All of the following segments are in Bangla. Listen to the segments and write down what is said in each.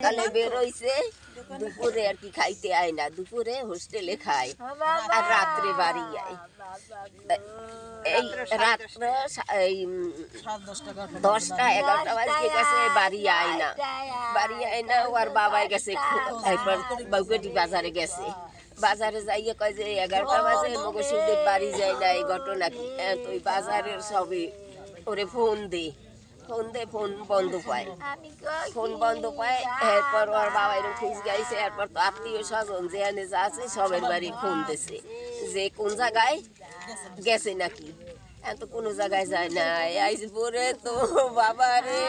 সকালে বেরোইছে দুপুরে আর কি খাইতে আয় না দুপুরে হোস্টেলে খায়। আর রাত্রে বাড়ি আয়। এই রাত্রে দশটা। এগারোটা বাজে গেছে বাড়ি আয় না। বাড়ি আয় না ওর বাবাই গেছে বউকেটি বাজারে গেছে। বাজারে যাইয়ে কয় যে এগারোটা বাজে মগসুদের বাড়ি যায় না এই ঘটনা কি? তো ওই বাজারের সবই ওরে ফোন দে। ফোন দে ফোন বন্ধ পায় ফোন বন্ধ পায় এরপর ওর বাবা এরকম খুঁজ গাইছে এরপর তো আত্মীয় স্বজন যে এনে যা আছে সবের বাড়ি ফোন দিছে। যে কোন জায়গায় গেছে নাকি? এত কোনো জায়গায় যায় না আইস পরে তো বাবা রে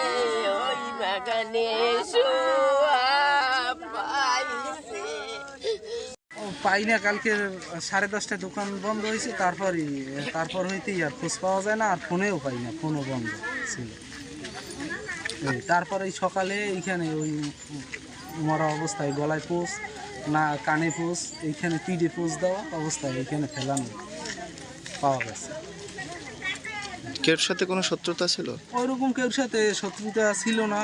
ওই বাগানে পাই না কালকে সাড়ে দশটায় দোকান বন্ধ হয়েছে তারপরই তারপর হইতেই আর খোঁজ পাওয়া যায় না আর ফোনেও পাই না ফোনও বন্ধ ছিল। তারপরে এই সকালে এইখানে ওই মরা অবস্থায় গলায় পোষ না কানে পোষ এইখানে পিঠে পোষ দেওয়া অবস্থায় এইখানে ফেলানো পাওয়া গেছে। কেউ সাথে কোনো শত্রুতা ছিল? ওইরকম কেউর সাথে শত্রুতা ছিল না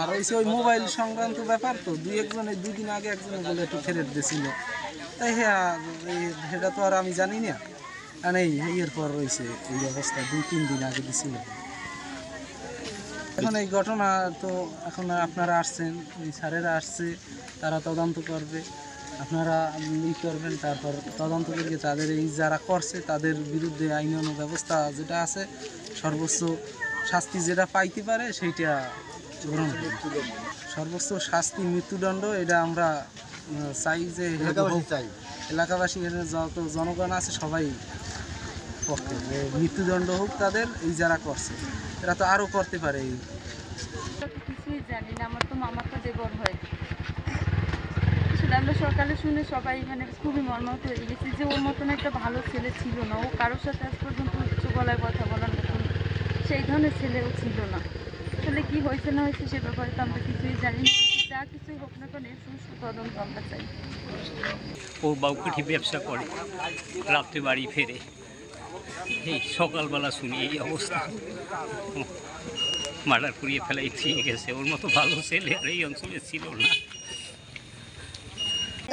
আর হয়েছে ওই মোবাইল সংক্রান্ত ব্যাপার তো দুই একজনে দুই দিন আগে একজনে বলে একটু ফেরত দিয়েছিল তাই হ্যাঁ সেটা তো আর আমি জানি না। আর এই এর পর রয়েছে এই অবস্থা দুই তিন দিন আগে দিছিল। এখন এই ঘটনা তো এখন আপনারা আসছেন এই স্যারেরা আসছে তারা তদন্ত করবে। আপনারা ই করবেন তারপর তদন্ত করে তাদের এই যারা করছে তাদের বিরুদ্ধে আইনানুগ ব্যবস্থা যেটা আছে সর্বোচ্চ শাস্তি যেটা পাইতে পারে সেইটা গ্রহণ। সর্বোচ্চ শাস্তি মৃত্যুদণ্ড এটা আমরা চাই যে চাই। এলাকাবাসী যত জনগণ আছে সবাই পক্ষে যে মৃত্যুদণ্ড হোক তাদের এই যারা করছে এরা তো আরও করতে পারে এই। কিছুই জানি না আমার তো দেবর হয়। আমরা সকালে শুনে সবাই মানে খুবই মর্মাহত হয়ে গেছি যে ওর মতন একটা ভালো ছেলে ছিল না। ও কারোর সাথে আজ পর্যন্ত উচ্চ গলায় কথা বলার মতন সেই ধরনের ছেলেও ছিল না। আসলে কি হয়েছে না হয়েছে সে ব্যাপারে তো আমরা কিছুই জানি না। যা কিছুই হোক না কেন এর সুষ্ঠু তদন্ত আমরা চাই। ও বাউকুঠি ব্যবসা করে রাত্রে বাড়ি ফেরে। এই সকালবেলা শুনি এই অবস্থা। মার্ডার করিয়ে ফেলাই ঠিক গেছে। ওর মতো ভালো ছেলে আর এই অঞ্চলে ছিল না।